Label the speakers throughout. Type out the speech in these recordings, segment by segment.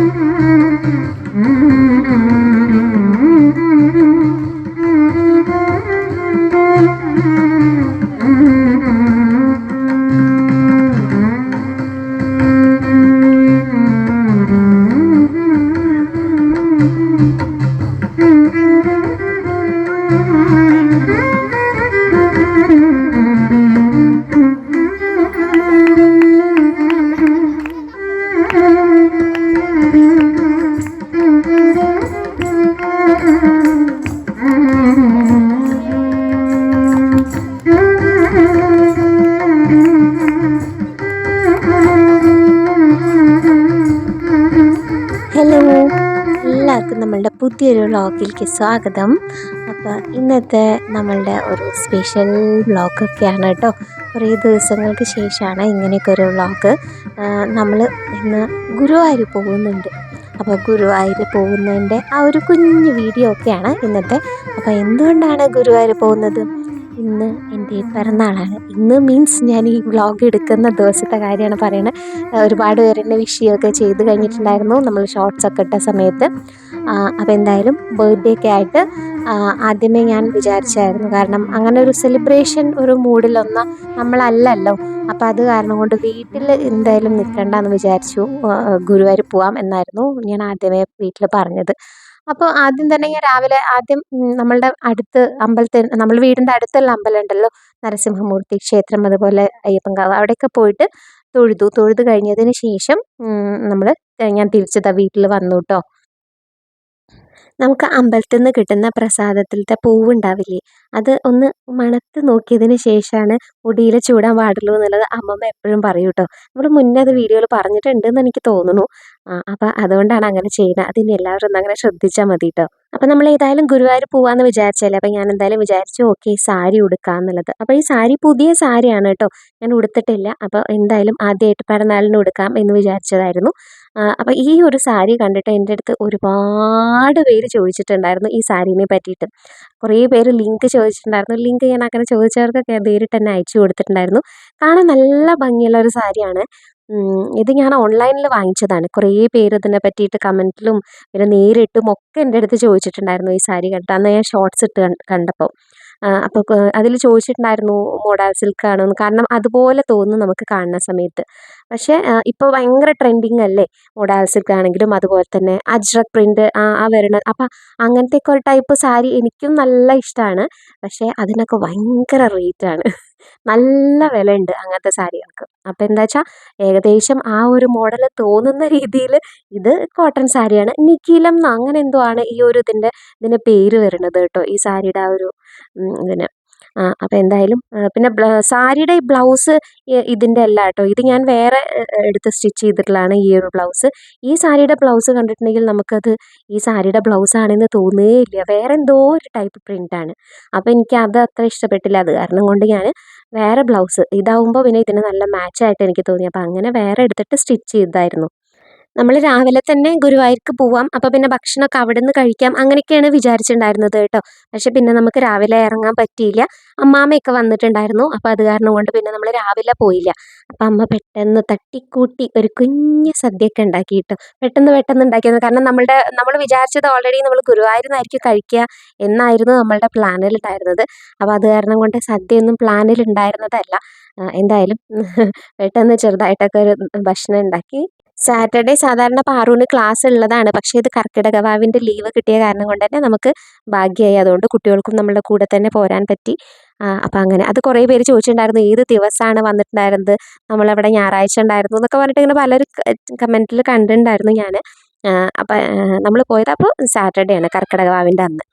Speaker 1: Mm-hmm. പുതിയൊരു വ്ളോഗിലേക്ക് സ്വാഗതം. അപ്പോൾ ഇന്നത്തെ നമ്മളുടെ ഒരു സ്പെഷ്യൽ വ്ളോഗൊക്കെയാണ് കേട്ടോ. കുറേ ദിവസങ്ങൾക്ക് ശേഷമാണ് ഇങ്ങനെയൊക്കെ ഒരു വ്ളോഗ് നമ്മൾ ഇന്ന് ഗുരുവായൂർ പോകുന്നുണ്ട്. അപ്പോൾ ഗുരുവായൂർ പോകുന്നതിന്റെ ആ ഒരു കുഞ്ഞു വീഡിയോ ഒക്കെയാണ് ഇന്നത്തെ. അപ്പോൾ എന്തുകൊണ്ടാണ് ഗുരുവായൂർ പോകുന്നത്? ഇന്ന് എന്റെ പിറന്നാളാണ്. ഇന്ന് മീൻസ് ഞാൻ ഈ വ്ളോഗ് എടുക്കുന്ന ദിവസത്തെ കാര്യമാണ് പറയുന്നത് ഒരുപാട് പേര് എന്നെ വിഷയമൊക്കെ ചെയ്ത് കഴിഞ്ഞിട്ടുണ്ടായിരുന്നു. നമ്മൾ ഷോർട്സ് ഒക്കെ ഇട്ട സമയത്ത്. അപ്പോൾ എന്തായാലും ബർത്ത്ഡേ ഒക്കെ ആയിട്ട് ആദ്യമേ ഞാൻ വിചാരിച്ചായിരുന്നു. കാരണം അങ്ങനെ ഒരു സെലിബ്രേഷൻ ഒരു മൂഡിലൊന്ന് നമ്മളല്ലല്ലോ. അപ്പം അത് കാരണം കൊണ്ട് വീട്ടിൽ എന്തായാലും നിൽക്കണ്ടെന്ന് വിചാരിച്ചു. ഗുരുവായൂർ പോവാം എന്നായിരുന്നു ഞാൻ ആദ്യമേ വീട്ടിൽ പറഞ്ഞത്. അപ്പോൾ ആദ്യം തന്നെ ഞാൻ രാവിലെ ആദ്യം നമ്മളുടെ അടുത്ത് അമ്പലത്തിൽ നമ്മൾ വീടിന്റെ അടുത്തുള്ള അമ്പലം ഉണ്ടല്ലോ നരസിംഹമൂർത്തി ക്ഷേത്രം അതുപോലെ അയ്യപ്പൻകാവ് അവിടെയൊക്കെ പോയിട്ട് തൊഴുതു. തൊഴുതു കഴിഞ്ഞതിന് ശേഷം നമ്മൾ ഞാൻ തിരിച്ചതാ വീട്ടിൽ വന്നു കേട്ടോ. നമുക്ക് അമ്പലത്തിൽ നിന്ന് കിട്ടുന്ന പ്രസാദത്തിലത്തെ പൂവുണ്ടാവില്ലേ? അത് ഒന്ന് മണത്ത് നോക്കിയതിന് ശേഷമാണ് മുടിയിൽ ചൂടാൻ പാടുള്ളൂ എന്നുള്ളത് അമ്മമ്മ എപ്പോഴും പറയും കേട്ടോ. നമ്മൾ മുന്നേ അത് വീഡിയോയിൽ പറഞ്ഞിട്ടുണ്ടെന്ന് എനിക്ക് തോന്നുന്നു. അപ്പം അതുകൊണ്ടാണ് അങ്ങനെ ചെയ്യുന്നത്. അതിന് എല്ലാവരും ഒന്ന് അങ്ങനെ ശ്രദ്ധിച്ചാൽ മതി കേട്ടോ. അപ്പം നമ്മൾ ഏതായാലും ഗുരുവായൂർ പോവാന്ന് വിചാരിച്ചല്ലേ? അപ്പം ഞാൻ എന്തായാലും വിചാരിച്ചു ഓക്കെ സാരി ഉടുക്കാം എന്നുള്ളത് അപ്പോൾ ഈ സാരി പുതിയ സാരിയാണ് കേട്ടോ. ഞാൻ ഉടുത്തിട്ടില്ല. അപ്പോൾ എന്തായാലും ആദ്യമായിട്ട് പിറന്നാളിന് ഉടുക്കാം എന്ന് വിചാരിച്ചതായിരുന്നു. അപ്പോൾ ഈ ഒരു സാരി കണ്ടിട്ട് എന്റെ അടുത്ത് ഒരുപാട് പേര് ചോദിച്ചിട്ടുണ്ടായിരുന്നു ഈ സാരീനെ പറ്റിയിട്ട്. കുറേ പേര് ലിങ്ക് ചോദിച്ചിട്ടുണ്ടായിരുന്നു. ലിങ്ക് ഞാൻ അങ്ങനെ ചോദിച്ചവർക്കൊക്കെ നേരിട്ട് തന്നെ അയച്ചു കൊടുത്തിട്ടുണ്ടായിരുന്നു. കാണാൻ നല്ല ഭംഗിയുള്ള ഒരു സാരിയാണ്. ഇത് ഞാൻ ഓൺലൈനിൽ വാങ്ങിച്ചതാണ്. കുറേ പേര് ഇതിനെ പറ്റിയിട്ട് കമന്റിലും പിന്നെ നേരിട്ടും ഒക്കെ എന്റെ അടുത്ത് ചോദിച്ചിട്ടുണ്ടായിരുന്നു ഈ സാരി കണ്ടിട്ട്. അന്ന് ഞാൻ ഷോർട്സ് ഇട്ട് കണ്ടപ്പോൾ. അപ്പോൾ അതിൽ ചോദിച്ചിട്ടുണ്ടായിരുന്നു മോഡൽ സിൽക്കാണോ എന്ന് കാരണം അതുപോലെ തോന്നും നമുക്ക് കാണുന്ന സമയത്ത്. പക്ഷേ ഇപ്പോൾ ഭയങ്കര ട്രെൻഡിങ് അല്ലേ? മോഡാൽ സിൽക്ക് ആണെങ്കിലും അതുപോലെ തന്നെ അജ്രക് പ്രിന്റ് ആ ആ വരണ അപ്പം അങ്ങനത്തെയൊക്കെ ഒരു ടൈപ്പ് സാരി എനിക്കും നല്ല ഇഷ്ടമാണ് പക്ഷേ അതിനൊക്കെ ഭയങ്കര ആണ്. നല്ല വിലയുണ്ട് അങ്ങനത്തെ സാരികൾക്ക്. അപ്പോൾ എന്താ വെച്ചാൽ ഏകദേശം ആ ഒരു മോഡൽ തോന്നുന്ന രീതിയിൽ ഇത് കോട്ടൺ സാരിയാണ്. നിഖിലം അങ്ങനെ എന്തോ ആണ് ഈ ഒരു ഇതിന്റെ ഇതിന്റെ പേര് വരുന്നത് കേട്ടോ ഈ സാരിയുടെ ആ ഒരു ഇതിന്. അപ്പോൾ എന്തായാലും പിന്നെ സാരിയുടെ ബ്ലൗസ് ഇതിന്റെ അല്ല കേട്ടോ. ഇത് ഞാൻ വേറെ എടുത്ത് സ്റ്റിച്ച് ചെയ്തിട്ടുള്ളതാണ് ഈ ഒരു ബ്ലൗസ്. ഈ സാരിയുടെ ബ്ലൗസ് കണ്ടിട്ടുണ്ടെങ്കിൽ നമുക്കത് ഈ സാരിയുടെ ബ്ലൗസ് ആണെന്ന് തോന്നുകയേ ഇല്ല വേറെ എന്തോ ഒരു ടൈപ്പ് പ്രിന്റാണ് അപ്പോൾ എനിക്ക് അത് അത്ര ഇഷ്ടപ്പെട്ടില്ല. അത് കാരണം കൊണ്ട് ഞാൻ വേറെ ബ്ലൗസ് ഇതാവുമ്പോൾ പിന്നെ ഇതിന് നല്ല മാച്ചായിട്ട് എനിക്ക് തോന്നി. അപ്പോൾ അങ്ങനെ വേറെ എടുത്തിട്ട് സ്റ്റിച്ച് ചെയ്തായിരുന്നു. നമ്മൾ രാവിലെ തന്നെ ഗുരുവായൂർക്ക് പോവാം. അപ്പോൾ പിന്നെ ഭക്ഷണമൊക്കെ അവിടെ നിന്ന് കഴിക്കാം. അങ്ങനെയൊക്കെയാണ് വിചാരിച്ചിട്ടുണ്ടായിരുന്നത് കേട്ടോ. പക്ഷെ പിന്നെ നമുക്ക് രാവിലെ ഇറങ്ങാൻ പറ്റിയില്ല. അമ്മാമ്മയൊക്കെ വന്നിട്ടുണ്ടായിരുന്നു. അപ്പോൾ അത് കാരണം കൊണ്ട് പിന്നെ നമ്മൾ രാവിലെ പോയില്ല. അപ്പം അമ്മ പെട്ടെന്ന് തട്ടിക്കൂട്ടി ഒരു കുഞ്ഞ് സദ്യയൊക്കെ ഉണ്ടാക്കി കേട്ടോ പെട്ടെന്ന് പെട്ടെന്ന് ഉണ്ടാക്കിയത് കാരണം നമ്മളുടെ നമ്മൾ വിചാരിച്ചത് ഓൾറെഡി നമ്മൾ ഗുരുവായൂരിന്നായിരിക്കും കഴിക്കുക എന്നായിരുന്നു നമ്മളുടെ പ്ലാനിലുണ്ടായിരുന്നത് അപ്പോൾ അത് കാരണം കൊണ്ട് സദ്യയൊന്നും പ്ലാനിൽ ഉണ്ടായിരുന്നതല്ല എന്തായാലും പെട്ടെന്ന് ചെറുതായിട്ടൊക്കെ ഒരു ഭക്ഷണം ഉണ്ടാക്കി സാറ്റർഡേ സാധാരണ പാറൂന് ക്ലാസ് ഉള്ളതാണ് പക്ഷേ ഇത് കർക്കിടകവാവിന്റെ ലീവ് കിട്ടിയ കാരണം കൊണ്ട് തന്നെ നമുക്ക് ഭാഗ്യമായി അതുകൊണ്ട് കുട്ടികൾക്കും നമ്മളുടെ കൂടെ തന്നെ പോരാൻ പറ്റി. അപ്പം അങ്ങനെ. അത് കുറേ പേര് ചോദിച്ചിട്ടുണ്ടായിരുന്നു ഏത് ദിവസമാണ് വന്നിട്ടുണ്ടായിരുന്നത്? നമ്മളവിടെ ഞായറാഴ്ച ഉണ്ടായിരുന്നു എന്നൊക്കെ പറഞ്ഞിട്ട് ഇങ്ങനെ പലരും കമന്റിൽ കണ്ടിട്ടുണ്ടായിരുന്നു ഞാൻ അപ്പം നമ്മൾ പോയത് അപ്പോൾ സാറ്റർഡേ ആണ് കർക്കിടകവാവിന്റെ അന്ന്.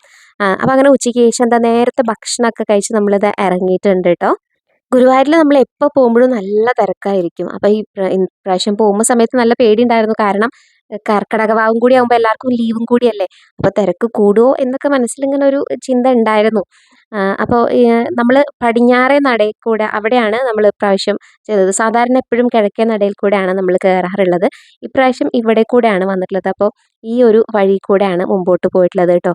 Speaker 1: അപ്പം അങ്ങനെ ഉച്ചയ്ക്ക് ശേഷം എന്താ നേരത്തെ ഭക്ഷണമൊക്കെ കഴിച്ച് നമ്മളിത് ഇറങ്ങിയിട്ടുണ്ട് കേട്ടോ ഗുരുവായൂരിൽ നമ്മൾ എപ്പോൾ പോകുമ്പോഴും നല്ല തിരക്കായിരിക്കും. അപ്പോൾ ഈ പ്ര- ഈ പ്രാവശ്യം പോകുമ്പോൾ സമയത്ത് നല്ല പേടിയുണ്ടായിരുന്നു. കാരണം എഹ് കർക്കിടക വാവും കൂടി ആകുമ്പോൾ എല്ലാവർക്കും ലീവും കൂടിയല്ലേ? അപ്പോൾ തിരക്ക് കൂടുമോ എന്നൊക്കെ മനസ്സിലിങ്ങനെ ഒരു ചിന്ത ഉണ്ടായിരുന്നു. അപ്പോൾ നമ്മൾ പടിഞ്ഞാറേ നടയിൽ കൂടെ അവിടെയാണ് നമ്മൾ ഇപ്രാവശ്യം ചെയ്തത്. സാധാരണ എപ്പോഴും കിഴക്കേ നടയിൽ കൂടെയാണ് നമ്മൾ കയറാറുള്ളത്. ഇപ്രാവശ്യം ഇവിടെ കൂടെയാണ് വന്നിട്ടുള്ളത്. അപ്പോൾ ഈ ഒരു വഴി കൂടെയാണ് മുമ്പോട്ട് പോയിട്ടുള്ളത് കേട്ടോ.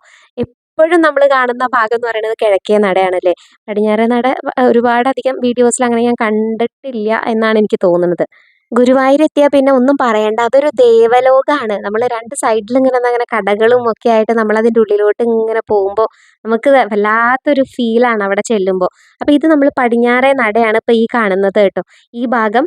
Speaker 1: എപ്പോഴും നമ്മൾ കാണുന്ന ഭാഗം എന്ന് പറയുന്നത് കിഴക്കേ നടയാണല്ലേ? പടിഞ്ഞാറേ നട ഒരുപാടധികം വീഡിയോസിൽ അങ്ങനെ ഞാൻ കണ്ടിട്ടില്ല എന്നാണ് എനിക്ക് തോന്നുന്നത്. ഗുരുവായൂരെത്തിയാൽ പിന്നെ ഒന്നും പറയണ്ട. അതൊരു ദേവലോകമാണ് നമ്മൾ രണ്ട് സൈഡിൽ ഇങ്ങനെ അങ്ങനെ കടകളും ഒക്കെ ആയിട്ട് നമ്മളതിന്റെ ഉള്ളിലോട്ട് ഇങ്ങനെ പോകുമ്പോൾ നമുക്ക് വല്ലാത്തൊരു ഫീലാണ് അവിടെ ചെല്ലുമ്പോൾ അപ്പോൾ ഇത് നമ്മൾ പടിഞ്ഞാറേ നടയാണ് ഇപ്പോൾ ഈ കാണുന്നത് കേട്ടോ. ഈ ഭാഗം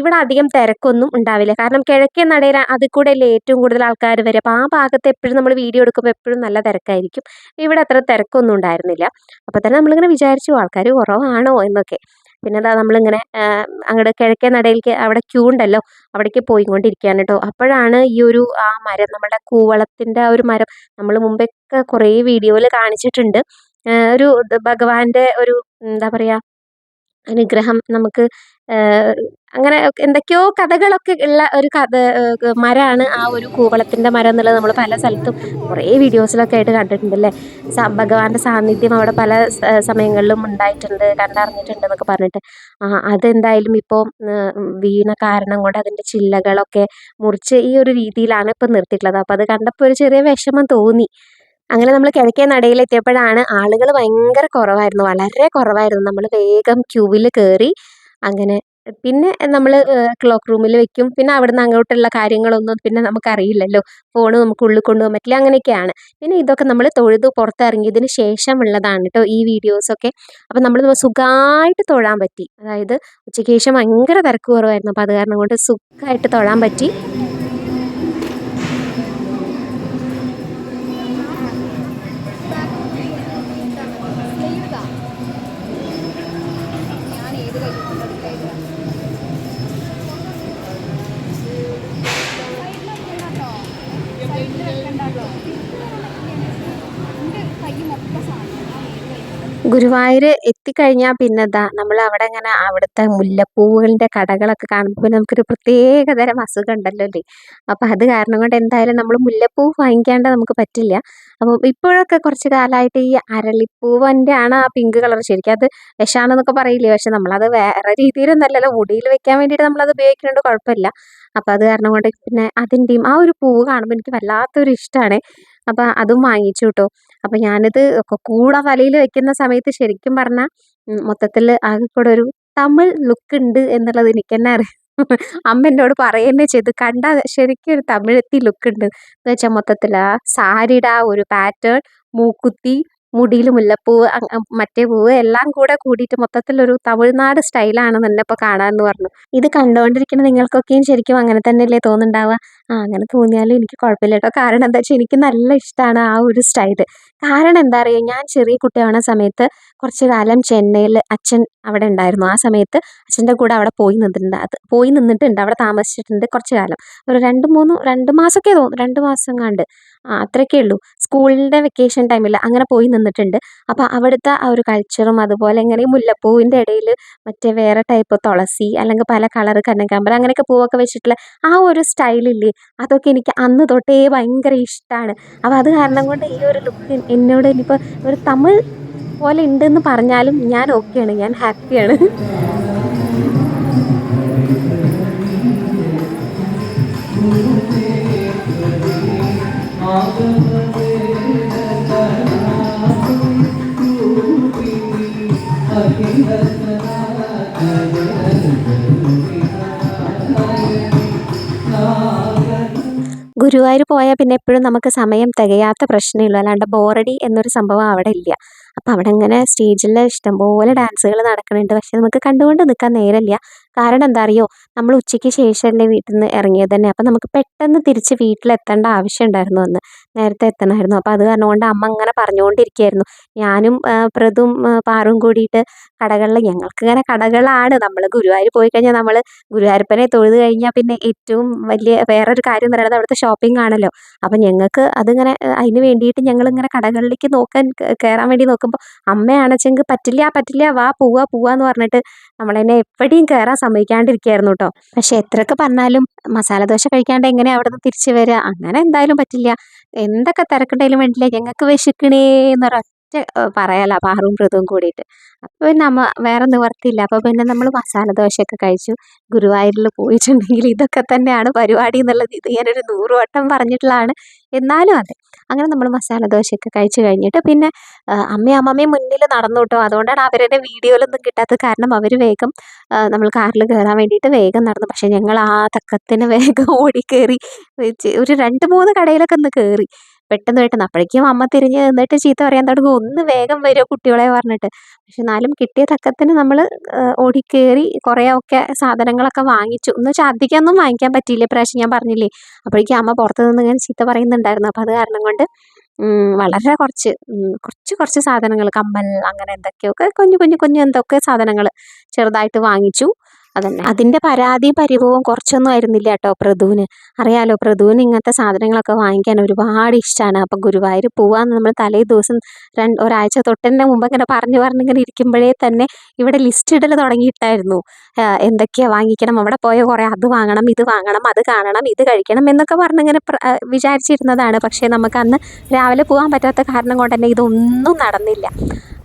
Speaker 1: ഇവിടെ അധികം തിരക്കൊന്നും ഉണ്ടാവില്ല. കാരണം കിഴക്കേ നടയിൽ അതിൽ കൂടെ അല്ലേ ഏറ്റവും കൂടുതൽ ആൾക്കാർ വരും അപ്പോൾ ആ ഭാഗത്ത് എപ്പോഴും നമ്മൾ വീഡിയോ എടുക്കുമ്പോൾ എപ്പോഴും നല്ല തിരക്കായിരിക്കും. ഇവിടെ അത്ര തിരക്കൊന്നും ഉണ്ടായിരുന്നില്ല. അപ്പോൾ തന്നെ നമ്മളിങ്ങനെ വിചാരിച്ചു ആൾക്കാർ കുറവാണോ എന്നൊക്കെ. പിന്നെ അതാ നമ്മളിങ്ങനെ അങ്ങോട്ട് കിഴക്കേ നടയിലേക്ക് അവിടെ ക്യൂ ഉണ്ടല്ലോ അവിടേക്ക് പോയിക്കൊണ്ടിരിക്കുകയാണ് കേട്ടോ അപ്പോഴാണ് ഈ ഒരു ആ മരം നമ്മുടെ കൂവളത്തിന്റെ ആ ഒരു മരം നമ്മൾ മുമ്പൊക്കെ കുറേ വീഡിയോയിൽ കാണിച്ചിട്ടുണ്ട്. ഒരു ഭഗവാന്റെ ഒരു എന്താ പറയുക അനുഗ്രഹം നമുക്ക് അങ്ങനെ എന്തൊക്കെയോ കഥകളൊക്കെ ഉള്ള ഒരു കഥ മരമാണ് ആ ഒരു കൂവളത്തിന്റെ മരം എന്നുള്ളത് നമ്മൾ പല സ്ഥലത്തും കുറേ വീഡിയോസിലൊക്കെ ആയിട്ട് കണ്ടിട്ടുണ്ട് അല്ലേ? സ ഭഗവാന്റെ സാന്നിധ്യം അവിടെ പല സമയങ്ങളിലും ഉണ്ടായിട്ടുണ്ട് കണ്ടറിഞ്ഞിട്ടുണ്ട് എന്നൊക്കെ പറഞ്ഞിട്ട്. ആ അതെന്തായാലും ഇപ്പോൾ വീണ കാരണം കൊണ്ട് അതിന്റെ ചില്ലകളൊക്കെ മുറിച്ച് ഈ ഒരു രീതിയിലാണ് ഇപ്പം നിർത്തിയിട്ടുള്ളത്. അപ്പോൾ അത് കണ്ടപ്പോൾ ഒരു ചെറിയ വിഷമം തോന്നി. അങ്ങനെ നമ്മൾ കിഴക്കേ നടയിലെത്തിയപ്പോഴാണ് ആളുകൾ ഭയങ്കര കുറവായിരുന്നു. വളരെ കുറവായിരുന്നു. നമ്മൾ വേഗം ക്യൂവിൽ കയറി അങ്ങനെ പിന്നെ നമ്മൾ ക്ലോക്ക് റൂമിൽ വെക്കും. പിന്നെ അവിടുന്ന് അങ്ങോട്ടുള്ള കാര്യങ്ങളൊന്നും പിന്നെ നമുക്കറിയില്ലല്ലോ. ഫോൺ നമുക്ക് ഉള്ളിൽ കൊണ്ടുപോകാൻ പറ്റില്ല. അങ്ങനെയൊക്കെയാണ്. പിന്നെ ഇതൊക്കെ നമ്മൾ തൊഴുത് പുറത്തിറങ്ങിയതിന് ശേഷമുള്ളതാണ് കേട്ടോ ഈ വീഡിയോസൊക്കെ. അപ്പം നമ്മൾ സുഖമായിട്ട് തൊഴാൻ പറ്റി. അതായത് ഉച്ചയ്ക്ക് ശേഷം ഭയങ്കര തിരക്ക് കുറവായിരുന്നു. അപ്പോൾ അത് കാരണം കൊണ്ട് സുഖമായിട്ട് തൊഴാൻ പറ്റി. ഗുരുവായൂർ എത്തിക്കഴിഞ്ഞാൽ പിന്നെ ദാ നമ്മൾ അവിടെ ഇങ്ങനെ അവിടുത്തെ മുല്ലപ്പൂവുകളുടെ കടകളൊക്കെ കാണുമ്പോൾ പിന്നെ നമുക്കൊരു പ്രത്യേക തരം അസുഖം ഉണ്ടല്ലോ അല്ലേ? അപ്പം അത് കാരണം കൊണ്ട് എന്തായാലും നമ്മൾ മുല്ലപ്പൂ വാങ്ങിക്കാണ്ട് നമുക്ക് പറ്റില്ല. അപ്പം ഇപ്പോഴൊക്കെ കുറച്ച് കാലമായിട്ട് ഈ അരളിപ്പൂവന്റെ ആണ് ആ പിങ്ക് കളർ ശരിക്കും അത് വിഷാണെന്നൊക്കെ പറയില്ലേ? പക്ഷെ നമ്മളത് വേറെ രീതിയിലൊന്നല്ലല്ലോ. മുടിയിൽ വെക്കാൻ വേണ്ടിയിട്ട് നമ്മളത് ഉപയോഗിക്കുന്നുണ്ട് കുഴപ്പമില്ല. അപ്പോൾ അത് കാരണം കൊണ്ട് പിന്നെ അതിന്റെയും ആ ഒരു പൂവ് കാണുമ്പോൾ എനിക്ക് വല്ലാത്തൊരു ഇഷ്ടമാണ് അപ്പോൾ അതും വാങ്ങിച്ചു കേട്ടോ. അപ്പോൾ ഞാനിത് കൂടെ തലയിൽ വെക്കുന്ന സമയത്ത് ശരിക്കും പറഞ്ഞ മൊത്തത്തിൽ ആകെ കൂടെ ഒരു തമിഴ് ലുക്ക് ഉണ്ട് എന്നുള്ളത് എനിക്ക് തന്നെ അറിയാം. അമ്മ എന്നോട് പറയുന്നേ ചെയ്തു. കണ്ടാ ശരിക്കും ഒരു തമിഴത്തി ലുക്ക് ഉണ്ട്. എന്ന് വെച്ചാൽ മൊത്തത്തിൽ ആ സാരിയുടെ ആ ഒരു പാറ്റേൺ മൂക്കുത്തി മുടിയിൽ മുല്ലപ്പൂവ് മറ്റേ പൂവ് എല്ലാം കൂടെ കൂടിയിട്ട് മൊത്തത്തിലൊരു തമിഴ്നാട് സ്റ്റൈലാണ് തന്നെ ഇപ്പോൾ കാണാമെന്ന് പറഞ്ഞു. ഇത് കണ്ടുകൊണ്ടിരിക്കുന്ന നിങ്ങൾക്കൊക്കെയും ശരിക്കും അങ്ങനെ തന്നെയല്ലേ തോന്നുന്നുണ്ടാവുക? ആ അങ്ങനെ തോന്നിയാലും എനിക്ക് കുഴപ്പമില്ല കേട്ടോ. കാരണം എന്താ വെച്ചാൽ എനിക്ക് നല്ല ഇഷ്ടമാണ് ആ ഒരു സ്റ്റൈൽ കാരണം എന്താ പറയുക ഞാൻ ചെറിയ കുട്ടിയാവുന്ന സമയത്ത് കുറച്ച് കാലം ചെന്നൈയിൽ അച്ഛൻ അവിടെ ഉണ്ടായിരുന്നു. ആ സമയത്ത് അച്ഛന്റെ കൂടെ അവിടെ പോയി നിന്നിട്ടുണ്ട്. അത് പോയി നിന്നിട്ടുണ്ട്. അവിടെ താമസിച്ചിട്ടുണ്ട് കുറച്ച് കാലം. ഒരു രണ്ട് മൂന്ന് രണ്ട് മാസമൊക്കെ തോന്നുന്നു. രണ്ട് മാസം കണ്ട് അത്രയൊക്കെ ഉള്ളൂ. സ്കൂളിന്റെ വെക്കേഷൻ ടൈമിൽ അങ്ങനെ പോയി നിന്നിട്ടുണ്ട്. അപ്പോൾ അവിടുത്തെ ആ ഒരു കൾച്ചറും അതുപോലെ ഇങ്ങനെ മുല്ലപ്പൂവിന്റെ ഇടയിൽ മറ്റേ വേറെ ടൈപ്പ് തുളസി അല്ലെങ്കിൽ പല കളർ കനകാമ്പരം അങ്ങനെയൊക്കെ പൂവൊക്കെ വെച്ചിട്ടുള്ള ആ ഒരു സ്റ്റൈലില്ലേ അതൊക്കെ എനിക്ക് അന്ന് തൊട്ടേ ഭയങ്കര ഇഷ്ടമാണ് അപ്പോൾ അത് കാരണം കൊണ്ട് ഈ ഒരു ലുക്ക് എന്നോട് ഇനിയിപ്പോൾ ഒരു തമിഴ് പോലെ ഉണ്ടെന്ന് പറഞ്ഞാലും ഞാൻ ഓക്കെയാണ് ഞാൻ ഹാപ്പിയാണ് ഗുരുവായൂർ പോയാൽ പിന്നെ എപ്പോഴും നമുക്ക് സമയം തികയാത്ത പ്രശ്നമുള്ളൂ അല്ലാണ്ട് ബോറടി എന്നൊരു സംഭവം അവിടെ ഇല്ല. അപ്പോൾ അവിടെ ഇങ്ങനെ സ്റ്റേജിൽ ഇഷ്ടംപോലെ ഡാൻസുകൾ നടക്കുന്നുണ്ട് പക്ഷെ നമുക്ക് കണ്ടുകൊണ്ട് നിൽക്കാൻ നേരമില്ല. കാരണം എന്താ അറിയോ? നമ്മൾ ഉച്ചയ്ക്ക് ശേഷമല്ലേ വീട്ടിൽ നിന്ന് ഇറങ്ങിയത് തന്നെ. അപ്പം നമുക്ക് പെട്ടെന്ന് തിരിച്ച് വീട്ടിലെത്തേണ്ട ആവശ്യം ഉണ്ടായിരുന്നു അന്ന്. നേരത്തെ എത്തണമായിരുന്നു. അപ്പോൾ അത് കാരണം കൊണ്ട് അമ്മ അങ്ങനെ പറഞ്ഞുകൊണ്ടിരിക്കുകയായിരുന്നു. ഞാനും പ്രതും പാറും കൂടിയിട്ട് കടകളിൽ ഞങ്ങൾക്ക് ഇങ്ങനെ കടകളാണ്. നമ്മൾ ഗുരുവായൂർ പോയി കഴിഞ്ഞാൽ നമ്മൾ ഗുരുവായൂരപ്പനെ തൊഴുത് കഴിഞ്ഞാൽ പിന്നെ ഏറ്റവും വലിയ വേറൊരു കാര്യം എന്ന് പറയുന്നത് അവിടുത്തെ ഷോപ്പിംഗ് ആണല്ലോ. അപ്പം ഞങ്ങൾക്ക് അതിങ്ങനെ അതിന് വേണ്ടിയിട്ട് ഞങ്ങളിങ്ങനെ കടകളിലേക്ക് നോക്കാൻ കയറാൻ വേണ്ടി നോക്കുമ്പോൾ അമ്മയാണെച്ചെങ്കിൽ പറ്റില്ല പറ്റില്ല വാ പോവാ പോവാന്ന് പറഞ്ഞിട്ട് നമ്മളെന്നെ എപ്പോഴും കയറാൻ സമ്മതിക്കാണ്ടിരിക്കുകയായിരുന്നു കേട്ടോ പക്ഷെ എത്രയൊക്കെ പറഞ്ഞാലും മസാല ദോശ കഴിക്കാണ്ട് എങ്ങനെ അവിടെ നിന്ന് തിരിച്ചു വരിക അങ്ങനെ എന്തായാലും പറ്റില്ല. എന്തൊക്കെ തിരക്കുണ്ടെങ്കിലും വേണ്ടില്ല ഞങ്ങൾക്ക് വിശക്കണേ എന്നൊരു ഒറ്റ പറയാല പാറും മൃദുവും കൂടിയിട്ട്. അപ്പോൾ പിന്നെ നമ്മ വേറെ നിവർത്തിയില്ല. അപ്പോൾ പിന്നെ നമ്മൾ മസാല ദോശയൊക്കെ കഴിച്ചു. ഗുരുവായൂരിൽ പോയിട്ടുണ്ടെങ്കിൽ ഇതൊക്കെ തന്നെയാണ് പരിപാടി എന്നുള്ളത് ഇത് ഞാനൊരു നൂറ് വട്ടം പറഞ്ഞിട്ടുള്ളതാണ്. എന്നാലും അതെ അങ്ങനെ നമ്മൾ മസാല ദോശയൊക്കെ കഴിച്ചു കഴിഞ്ഞിട്ട് പിന്നെ അമ്മയും അമ്മമ്മയും മുന്നിൽ നടന്നു കിട്ടും. അതുകൊണ്ടാണ് അവരുടെ വീഡിയോയിലൊന്നും കിട്ടാത്തത് കാരണം അവർ വേഗം നമ്മൾ കാറിൽ കയറാൻ വേണ്ടിയിട്ട് വേഗം നടന്നു. പക്ഷേ ഞങ്ങൾ ആ തക്കത്തിന് വേഗം വെച്ച് ഒരു രണ്ട് മൂന്ന് കടയിലൊക്കെ ഒന്ന് കയറി പെട്ടെന്ന് പെട്ടെന്ന്. അപ്പോഴേക്കും അമ്മ തിരിഞ്ഞ് നിന്നിട്ട് ചീത്ത പറയാൻ തുടങ്ങും ഒന്ന് വേഗം വരുമോ കുട്ടികളെ പറഞ്ഞിട്ട്. പക്ഷെ എന്നാലും കിട്ടിയ തക്കത്തിന് നമ്മൾ ഓടിക്കേറി കുറേയൊക്കെ സാധനങ്ങളൊക്കെ വാങ്ങിച്ചു. എന്ന് വെച്ചാൽ അധികമൊന്നും വാങ്ങിക്കാൻ പറ്റിയില്ല. പ്രാവശ്യം ഞാൻ പറഞ്ഞില്ലേ? അപ്പോഴേക്കും അമ്മ പുറത്ത് നിന്ന് ഇങ്ങനെ ചീത്ത പറയുന്നുണ്ടായിരുന്നു. അപ്പോൾ അത് കാരണം കൊണ്ട് വളരെ കുറച്ച് കുറച്ച് കുറച്ച് സാധനങ്ങൾ കമ്മൽ അങ്ങനെ എന്തൊക്കെയൊക്കെ കുഞ്ഞു കുഞ്ഞു കുഞ്ഞു എന്തൊക്കെ സാധനങ്ങൾ ചെറുതായിട്ട് വാങ്ങിച്ചു. അതന്നെ. അതിന്റെ പരാതിയും പരിഭവവും കുറച്ചൊന്നും ആയിരുന്നില്ല കേട്ടോ പ്രധുവിന്. അറിയാലോ പ്രധുവിന് ഇങ്ങനത്തെ സാധനങ്ങളൊക്കെ വാങ്ങിക്കാൻ ഒരുപാട് ഇഷ്ടമാണ് അപ്പം ഗുരുവായൂർ പോവാന്ന് നമ്മൾ തലേ ദിവസം രണ്ട് ഒരാഴ്ച തൊട്ടന്നെ മുമ്പ് ഇങ്ങനെ പറഞ്ഞു പറഞ്ഞിങ്ങനെ ഇരിക്കുമ്പോഴേ തന്നെ ഇവിടെ ലിസ്റ്റ് ഇടൽ തുടങ്ങിയിട്ടായിരുന്നു. എന്തൊക്കെയാണ് എന്തൊക്കെയാ വാങ്ങിക്കണം? അവിടെ പോയ കുറേ അത് വാങ്ങണം ഇത് വാങ്ങണം അത് കാണണം ഇത് കഴിക്കണം എന്നൊക്കെ പറഞ്ഞിങ്ങനെ വിചാരിച്ചിരുന്നതാണ്. പക്ഷേ നമുക്ക് അന്ന് രാവിലെ പോകാൻ പറ്റാത്ത കാരണം കൊണ്ട് തന്നെ ഇതൊന്നും നടന്നില്ല.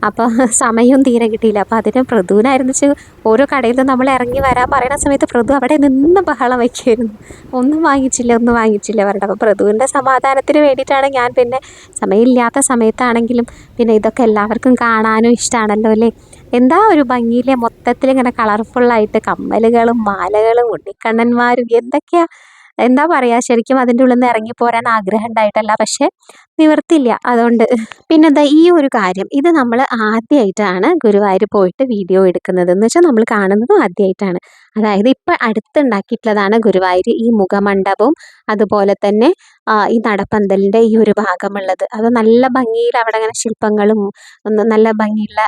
Speaker 1: അപ്പോൾ സമയവും തീരെ കിട്ടിയില്ല. അപ്പോൾ അതിന് പ്രദുവിനായിരുന്നു വെച്ച് ഓരോ കടയിൽ നിന്ന് നമ്മൾ ഇറങ്ങി വരാൻ പറയുന്ന സമയത്ത് പ്രദു അവിടെ നിന്ന് ബഹളം വയ്ക്കുമായിരുന്നു ഒന്നും വാങ്ങിച്ചില്ല ഒന്നും വാങ്ങിച്ചില്ല പറഞ്ഞിട്ട്. അപ്പോൾ പ്രദുവിന്റെ സമാധാനത്തിന് വേണ്ടിയിട്ടാണ് ഞാൻ പിന്നെ സമയമില്ലാത്ത സമയത്താണെങ്കിലും പിന്നെ ഇതൊക്കെ എല്ലാവർക്കും കാണാനും ഇഷ്ടമാണല്ലോ അല്ലേ? എന്താ ഒരു ഭംഗിയിലെ മൊത്തത്തിൽ ഇങ്ങനെ കളർഫുള്ളായിട്ട് കമ്മലുകളും മാലകളും ഉണ്ണിക്കണ്ണന്മാരും എന്തൊക്കെയാ എന്താ പറയുക ശരിക്കും അതിന്റെ ഉള്ളിൽ നിന്ന് ഇറങ്ങി പോരാൻ ആഗ്രഹം ഉണ്ടായിട്ടല്ല പക്ഷേ നിവർത്തില്ല അതുകൊണ്ട്. പിന്നെ എന്താ ഈ ഒരു കാര്യം ഇത് നമ്മൾ ആദ്യമായിട്ടാണ് ഗുരുവായൂർ പോയിട്ട് വീഡിയോ എടുക്കുന്നത് എന്ന് വെച്ചാൽ നമ്മൾ കാണുന്നതും ആദ്യമായിട്ടാണ് അതായത് ഇപ്പം അടുത്തുണ്ടാക്കിയിട്ടുള്ളതാണ് ഗുരുവായൂർ ഈ മുഖമണ്ഡപവും അതുപോലെ തന്നെ ഈ നടപ്പന്തലിന്റെ ഈ ഒരു ഭാഗമുള്ളത്. അത് നല്ല ഭംഗിയിൽ അവിടെ അങ്ങനെ ശില്പങ്ങളും നല്ല ഭംഗിയുള്ള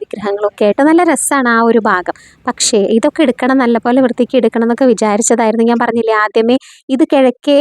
Speaker 1: വിഗ്രഹങ്ങളും വിഗ്രഹങ്ങളൊക്കെ ആയിട്ട് നല്ല രസമാണ് ആ ഒരു ഭാഗം. പക്ഷേ ഇതൊക്കെ എടുക്കണം നല്ലപോലെ വൃത്തിക്ക് എടുക്കണം എന്നൊക്കെ വിചാരിച്ചതായിരുന്നു. ഞാൻ പറഞ്ഞില്ലേ ആദ്യമേ ഇത് കിഴക്കേ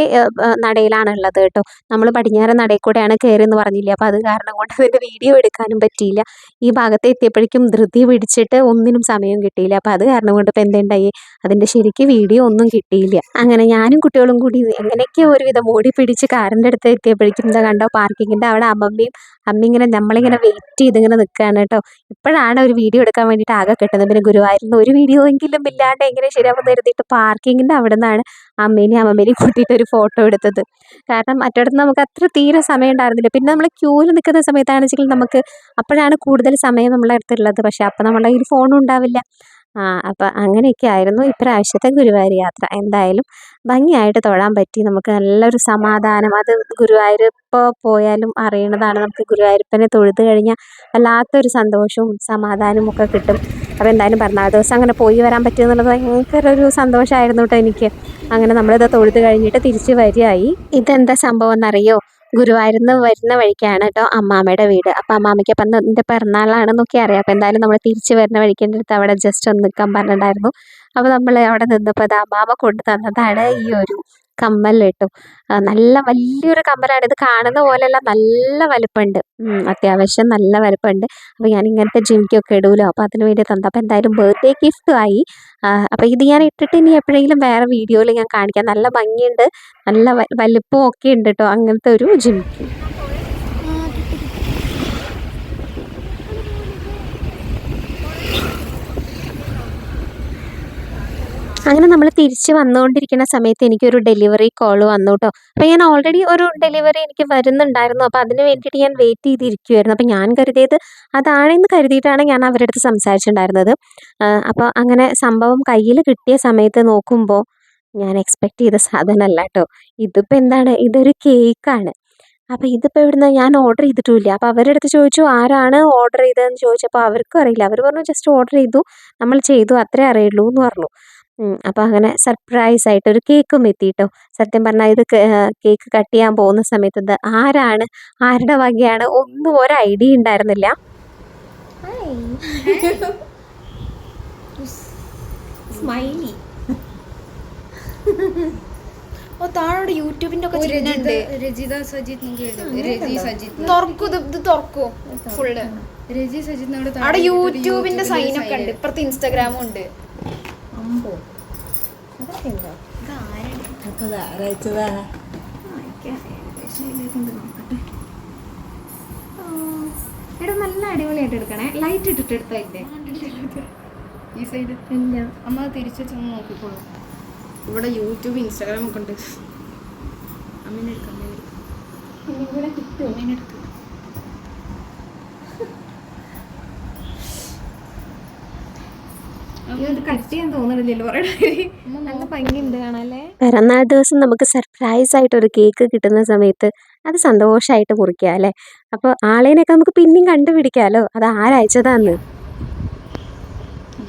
Speaker 1: നടയിലാണ് ഉള്ളത് കേട്ടോ. നമ്മൾ പടിഞ്ഞാറ് നടയിൽ കൂടെയാണ് കയറിയെന്ന് പറഞ്ഞില്ലേ അപ്പോൾ അത് കാരണം കൊണ്ട് അതിന്റെ വീഡിയോ എടുക്കാനും പറ്റിയില്ല. ഈ ഭാഗത്ത് എത്തിയപ്പോഴേക്കും ധൃതി പിടിച്ചിട്ട് ഒന്നിനും സമയം കിട്ടിയില്ല. അപ്പോൾ അത് കാരണം കൊണ്ട് ഇപ്പോൾ എന്തുണ്ടായി? അതിന്റെ ശരിക്ക് വീഡിയോ ഒന്നും കിട്ടിയില്ല. അങ്ങനെ ഞാനും കുട്ടികളും കൂടി എങ്ങനെയൊക്കെയോ ഒരുവിധം ഓടി പിടിച്ച് കാറിന്റെ അടുത്ത് എത്തിയപ്പോഴേക്കും എന്താ കണ്ടോ പാർക്കിങ്ങിന്റെ അവിടെ അമ്മമ്മയും അമ്മ ഇങ്ങനെ നമ്മളിങ്ങനെ വെയിറ്റ് ചെയ്ത് ഇങ്ങനെ നിൽക്കുകയാണ് കേട്ടോ. ഇപ്പോഴാണ് ഒരു വീഡിയോ എടുക്കാൻ വേണ്ടിയിട്ട് ആകെ കിട്ടുന്നത്. പിന്നെ ഗുരുവായൂരിൽ ഒരു വീഡിയോ എങ്കിലും ഇല്ലാണ്ട് എങ്ങനെ ശരിയാവുമെന്ന് കരുതിയിട്ട് പാർക്കിങ്ങിന്റെ അവിടെ നിന്നാണ് അമ്മേനെയും അമ്മമ്മേനെയും കൂട്ടിയിട്ട് ഒരു ഫോട്ടോ എടുത്തത്. കാരണം മറ്റിടത്ത് നമുക്ക് അത്ര തീരെ സമയം ഉണ്ടായിരുന്നില്ല. പിന്നെ നമ്മൾ ക്യൂവിൽ നിൽക്കുന്ന സമയത്താണെന്നുവെച്ചെങ്കിൽ നമുക്ക് അപ്പോഴാണ് കൂടുതൽ സമയം നമ്മളെ അടുത്തുള്ളത്. പക്ഷേ അപ്പോൾ നമ്മളെ ഒരു ഫോണും ഉണ്ടാവില്ല. അപ്പം അങ്ങനെയൊക്കെ ആയിരുന്നു. ഇപ്രാവശ്യത്തെ ഗുരുവായൂർ യാത്ര. എന്തായാലും ഭംഗിയായിട്ട് തൊഴാൻ പറ്റി. നമുക്ക് നല്ലൊരു സമാധാനം. അത് ഗുരുവായൂർ ഇപ്പോൾ പോയാലും അറിയണതാണ് നമുക്ക് ഗുരുവായൂരപ്പനെ തൊഴുത് കഴിഞ്ഞാൽ വല്ലാത്തൊരു സന്തോഷവും സമാധാനവും ഒക്കെ കിട്ടും. അപ്പോൾ എന്തായാലും പിറന്നാൾ ദിവസം അങ്ങനെ പോയി വരാൻ പറ്റിയെന്നുള്ളത് ഭയങ്കര ഒരു സന്തോഷമായിരുന്നു കേട്ടോ എനിക്ക്. അങ്ങനെ നമ്മളിത് തൊഴുത് കഴിഞ്ഞിട്ട് തിരിച്ച് വരികയായി. ഇതെന്താ സംഭവം എന്നറിയോ? ഗുരുവായൂരിൽ നിന്ന് വരുന്ന വഴിക്കാണ് കേട്ടോ അമ്മാമ്മയുടെ വീട്. അപ്പം അമ്മാമ്മയ്ക്ക് അപ്പം എന്റെ പിറന്നാളാണെന്നൊക്കെ അറിയാം. അപ്പം എന്തായാലും നമ്മൾ തിരിച്ച് വരുന്ന വഴിക്ക് എന്റെ അടുത്ത് അവിടെ ജസ്റ്റ് ഒന്ന് നിൽക്കാൻ പറഞ്ഞിട്ടുണ്ടായിരുന്നു. അപ്പോൾ നമ്മൾ അവിടെ നിന്നപ്പോൾ അത് അമ്മാമ്മ കൊണ്ട് തന്നതാണ് ഈ ഒരു കമ്മൽ കേട്ടോ നല്ല വലിയൊരു കമ്മലാണ്. ഇത് കാണുന്ന പോലെയല്ല നല്ല വലുപ്പമുണ്ട്. അത്യാവശ്യം നല്ല വലുപ്പമുണ്ട്. അപ്പോൾ ഞാൻ ഇങ്ങനത്തെ ജിമിക്കൊക്കെ ഇടൂലോ. അപ്പോൾ അതിന് വേണ്ടി തന്നെ. അപ്പോൾ എന്തായാലും ബർത്ത്ഡേ ഗിഫ്റ്റും ആയി. അപ്പോൾ ഇത് ഞാൻ ഇട്ടിട്ട് ഇനി എപ്പോഴെങ്കിലും വേറെ വീഡിയോയിൽ ഞാൻ കാണിക്കാം. നല്ല ഭംഗിയുണ്ട്. നല്ല വലുപ്പവും ഒക്കെ ഉണ്ട് കേട്ടോ അങ്ങനത്തെ ഒരു ജിമിക്ക് അങ്ങനെ നമ്മൾ തിരിച്ച് വന്നുകൊണ്ടിരിക്കുന്ന സമയത്ത് എനിക്കൊരു ഡെലിവറി കോൾ വന്നു കേട്ടോ അപ്പോൾ ഞാൻ ഓൾറെഡി ഒരു ഡെലിവറി എനിക്ക് വരുന്നുണ്ടായിരുന്നു. അപ്പോൾ അതിന് വേണ്ടിയിട്ട് ഞാൻ വെയിറ്റ് ചെയ്തിരിക്കുമായിരുന്നു അപ്പോൾ ഞാൻ കരുതിയത് അതാണെന്ന് കരുതിയിട്ടാണ് ഞാൻ അവരുടെ അടുത്ത് സംസാരിച്ചിട്ടുണ്ടായിരുന്നത്. അപ്പോൾ അങ്ങനെ സംഭവം കയ്യിൽ കിട്ടിയ സമയത്ത് നോക്കുമ്പോൾ ഞാൻ എക്സ്പെക്റ്റ് ചെയ്ത സാധനമല്ല കേട്ടോ ഇതിപ്പോൾ എന്താണ്? ഇതൊരു കേക്കാണ് അപ്പോൾ ഇതിപ്പോൾ ഇവിടുന്ന് ഞാൻ ഓർഡർ ചെയ്തിട്ടുമില്ല. അപ്പോൾ അവരുടെ അടുത്ത് ചോദിച്ചു ആരാണ് ഓർഡർ ചെയ്തതെന്ന്? ചോദിച്ചപ്പോൾ അവർക്കും അറിയില്ല. അവർ പറഞ്ഞു ജസ്റ്റ് ഓർഡർ ചെയ്തു. നമ്മൾ ചെയ്തു. അത്രേ അറിയുള്ളൂ എന്ന് പറഞ്ഞു. അപ്പോൾ അങ്ങനെ സർപ്രൈസ് ആയിട്ട് ഒരു കേക്കും എത്തിയിട്ടോ സത്യം പറഞ്ഞാൽ ഇത് കേക്ക് കട്ട് ചെയ്യാൻ പോകുന്ന സമയത്ത് ഇത് ആരാണ് ആരുടെ വകയാണ് ഒന്നും ഒരു ഐഡിയ ഉണ്ടായിരുന്നില്ല.
Speaker 2: സ്മൈലി ഓ താഴോട് യൂട്യൂബിന്റെ ഒക്കെ
Speaker 3: രജിത സജിത് രജി സജിത്.
Speaker 2: തുറക്കൂ ഇത് ഇത് തുറക്കൂ. ഫുള്ള്
Speaker 3: രജി സജിത് നമ്മുടെ
Speaker 2: അവിടെ യൂട്യൂബിന്റെ സൈൻ ഒക്കെ ഉണ്ട്. ഇപ്പുറത്ത് ഇൻസ്റ്റാഗ്രാമും ഉണ്ട്. എടാ നല്ല അടിപൊളിയായിട്ട് എടുക്കണേ. ലൈറ്റ് ഇട്ടിട്ട് എടുത്തതിന്റെ
Speaker 3: ഈ സൈഡ്
Speaker 2: ഇല്ല.
Speaker 3: അമ്മ തിരിച്ചു ചെന്ന് നോക്കിക്കോളൂ. ഇവിടെ യൂട്യൂബ് ഇൻസ്റ്റാഗ്രാം ഒക്കെ ഉണ്ട്. അമ്മേനെ എടുക്കാം അമ്മേനെ എടുക്കാം. അമ്മേനെ എടുക്കാം
Speaker 2: ഇത് കട്ട് ചെയ്യാൻ തോന്നണില്ലല്ലോ പറയണ നല്ല ഭംഗിയുണ്ട് കാണാല്ലേ
Speaker 1: പിറന്നാൾ ദിവസം നമുക്ക് സർപ്രൈസ് ആയിട്ട് ഒരു കേക്ക് കിട്ടുന്ന സമയത്ത് അത് സന്തോഷമായിട്ട് മുറിക്കുക അല്ലേ? അപ്പോൾ ആളേനൊക്കെ നമുക്ക് പിന്നെയും കണ്ടുപിടിക്കാമല്ലോ അത് ആരയച്ചതാന്ന്?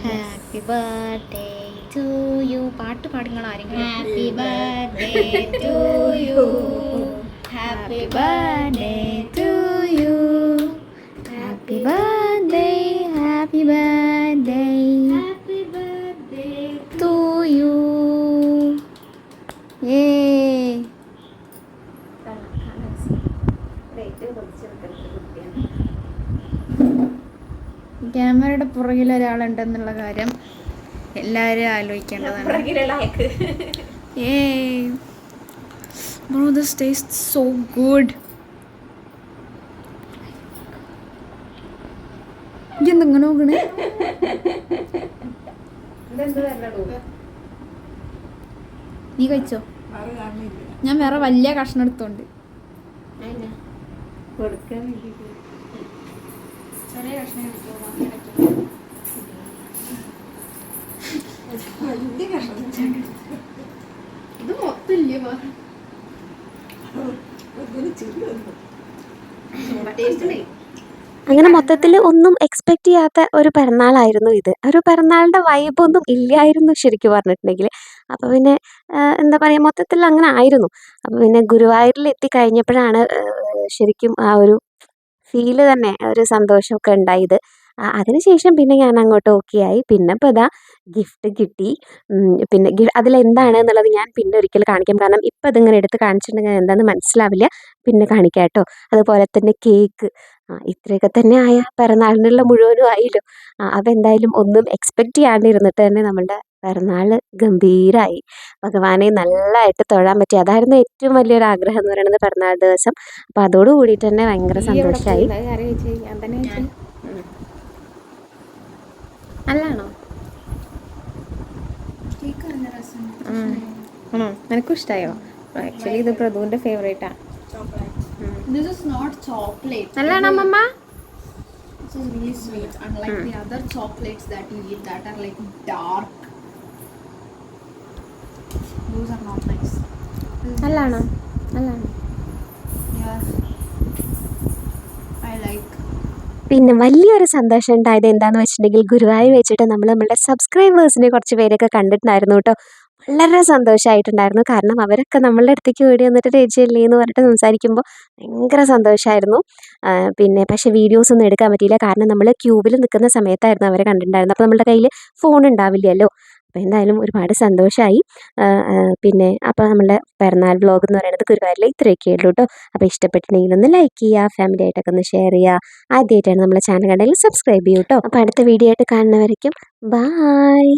Speaker 2: ഹാപ്പി ബർത്ത്ഡേ ടു യു പാട്ട് പാടുങ്ങൾ ആരെങ്കിലും happy birthday to you happy birthday to you happy birthday happy birthday happy birthday to you ഏ ക്യാമറയുടെ ഒരാളുണ്ടെന്നുള്ള കാര്യം എല്ലാവരും ആലോചിക്കേണ്ടതാണ്. Hey bro this taste so good എന്തെങ്ങനെ നോക്കണേ? നീ കഴിച്ചോ? ഞാൻ വേറെ വലിയ കഷ്ണം എടുത്തോണ്ട്. കൊടുക്കാൻ ചെറിയ കഷ്ണം ഇത് മൊത്തം ഇല്ലേ?
Speaker 1: അങ്ങനെ മൊത്തത്തിൽ ഒന്നും എക്സ്പെക്ട് ചെയ്യാത്ത ഒരു പിറന്നാളായിരുന്നു ഇത്. ഒരു പിറന്നാളിന്റെ വൈബൊന്നും ഇല്ലായിരുന്നു ശരിക്കും പറഞ്ഞിട്ടുണ്ടെങ്കിൽ. അപ്പോൾ പിന്നെ എന്താ പറയുക മൊത്തത്തിൽ അങ്ങനെ ആയിരുന്നു. അപ്പോൾ പിന്നെ ഗുരുവായൂരിൽ എത്തിക്കഴിഞ്ഞപ്പോഴാണ് കഴിഞ്ഞപ്പോഴാണ് ശരിക്കും ആ ഒരു ഫീൽ തന്നെ ഒരു സന്തോഷമൊക്കെ ഉണ്ടായത്. അതിനുശേഷം പിന്നെ ഞാൻ അങ്ങോട്ട് ഓക്കെ ആയി. പിന്നെ ഇപ്പോൾ ഇതാ ഗിഫ്റ്റ് കിട്ടി. പിന്നെ അതിലെന്താണ് എന്നുള്ളത് ഞാൻ പിന്നെ ഒരിക്കൽ കാണിക്കാം. കാരണം ഇപ്പം ഇതിങ്ങനെ എടുത്ത് കാണിച്ചിട്ടുണ്ടെങ്കിൽ എന്താണെന്ന് മനസ്സിലാവില്ല. പിന്നെ കാണിക്കാം കേട്ടോ. അതുപോലെ തന്നെ കേക്ക് ആ ഇത്രയൊക്കെ തന്നെ ആയ പിറന്നാളിനുള്ള മുഴുവനും ആയില്ലോ. ആ അപ്പോൾ എന്തായാലും ഒന്നും എക്സ്പെക്റ്റ് ചെയ്യാണ്ടിരുന്നിട്ട് തന്നെ നമ്മളുടെ പിറന്നാൾ ഗംഭീരമായി ഭഗവാനെ നല്ലതായിട്ട് തൊഴാൻ പറ്റി. അതായിരുന്നു ഏറ്റവും വലിയൊരു ആഗ്രഹം എന്ന് പറയുന്നത് പിറന്നാൾ ദിവസം. അപ്പോൾ അതോടുകൂടി തന്നെ ഭയങ്കര സന്തോഷമായി
Speaker 3: രസം
Speaker 2: ആണോ നിനക്കും ഇഷ്ടമായോ ആക്ച്വലി ഇത് പ്രഭുവിന്റെ ഫേവറേറ്റാ
Speaker 3: This is not chocolate.
Speaker 2: നല്ലാണോ അമ്മമ്മ
Speaker 3: This is really sweet. Unlike the other chocolates that you eat that are like dark. Those are not nice.
Speaker 2: നല്ലാണോ നല്ലാണോ
Speaker 3: Yeah. I like.
Speaker 1: പിന്നെ വലിയൊരു സന്തോഷം ഉണ്ടായത് എന്താണെന്ന് വെച്ചിട്ടുണ്ടെങ്കിൽ ഗുരുവായൂർ വെച്ചിട്ട് നമ്മൾ നമ്മളുടെ സബ്സ്ക്രൈബേഴ്സിനെ കുറച്ച് പേരൊക്കെ കണ്ടിട്ടുണ്ടായിരുന്നു കേട്ടോ. വളരെ സന്തോഷമായിട്ടുണ്ടായിരുന്നു കാരണം അവരൊക്കെ നമ്മളുടെ അടുത്തേക്ക് ഓടി വന്നിട്ട് രചയല്ലേ എന്ന് പറഞ്ഞിട്ട് സംസാരിക്കുമ്പോൾ ഭയങ്കര സന്തോഷമായിരുന്നു പിന്നെ പക്ഷേ വീഡിയോസ് ഒന്നും എടുക്കാൻ പറ്റിയില്ല. കാരണം നമ്മൾ ക്യൂബിൽ നിൽക്കുന്ന സമയത്തായിരുന്നു അവരെ കണ്ടിട്ടുണ്ടായിരുന്നത്. അപ്പോൾ നമ്മുടെ കയ്യിൽ ഫോൺ ഉണ്ടാവില്ലല്ലോ. അപ്പോൾ എന്തായാലും ഒരുപാട് സന്തോഷമായി പിന്നെ അപ്പോൾ നമ്മുടെ പിറന്നാൾ വ്ളോഗ് എന്ന് പറയുന്നത് ഗുരുവായൂരിൽ ഇത്രയൊക്കെ ഉള്ളൂ കേട്ടോ. അപ്പോൾ ഇഷ്ടപ്പെട്ടിട്ടുണ്ടെങ്കിൽ ഒന്ന് ലൈക്ക് ചെയ്യുക ഫാമിലി ആയിട്ടൊക്കെ ഒന്ന് ഷെയർ ചെയ്യുക. ആദ്യമായിട്ടാണ് നമ്മളെ ചാനൽ കണ്ടെങ്കിൽ സബ്സ്ക്രൈബ് ചെയ്യൂ കേട്ടോ. അപ്പോൾ അടുത്ത വീഡിയോ ആയിട്ട് കാണുന്നവരേക്കും ബായ്